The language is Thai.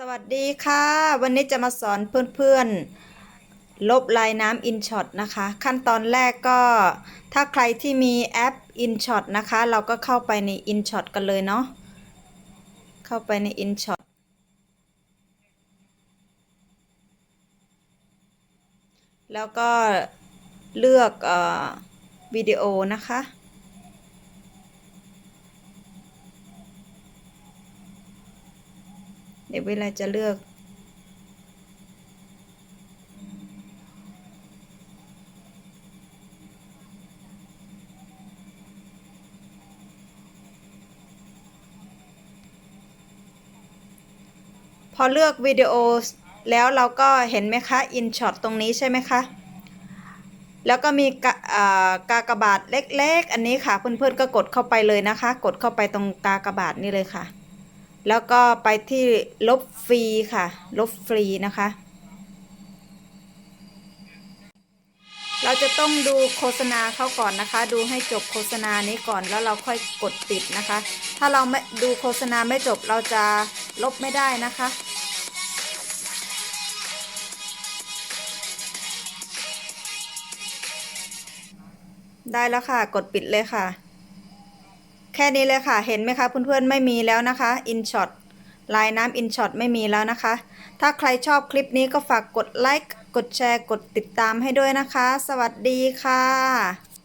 สวัสดีค่ะ วันนี้จะมาสอนเพื่อนๆ ลบลายน้ำ InShot นะคะ ขั้นตอนแรกก็ถ้าใครที่มีแอป InShot นะคะ เราก็เข้าไปใน InShot กันเลยเนาะเข้าไปใน InShot แล้วก็เลือกเออวิดีโอนะคะ เดี๋ยวเวลาจะเลือกพอเลือกวิดีโอแล้วเราก็เห็นไหมคะ InShot ตรงนี้ใช่ไหมคะ แล้วก็มีกากากบาทเล็กๆ อันนี้ค่ะ เพื่อนๆก็กดเข้าไปเลยนะคะ กดเข้าไปตรงกากบาทนี่เลยค่ะ แล้วก็ไปที่ลบฟรีค่ะ ลบฟรีนะคะ เราจะต้องดูโฆษณาเขาก่อนนะคะ ดูให้จบโฆษณานี้ก่อนแล้วเราค่อยกดปิดนะคะ ถ้าเราไม่ดูโฆษณาไม่จบเราจะลบไม่ได้นะคะได้แล้วค่ะ กดปิดเลยค่ะ แค่นี้เลยค่ะ เห็นไหมคะเพื่อนๆไม่มีแล้วนะคะ InShot ลายน้ำ InShot ไม่มีแล้วนะคะ ถ้าใครชอบคลิปนี้ก็ฝากกดไลค์ กดแชร์ กดติดตามให้ด้วยนะคะ สวัสดีค่ะ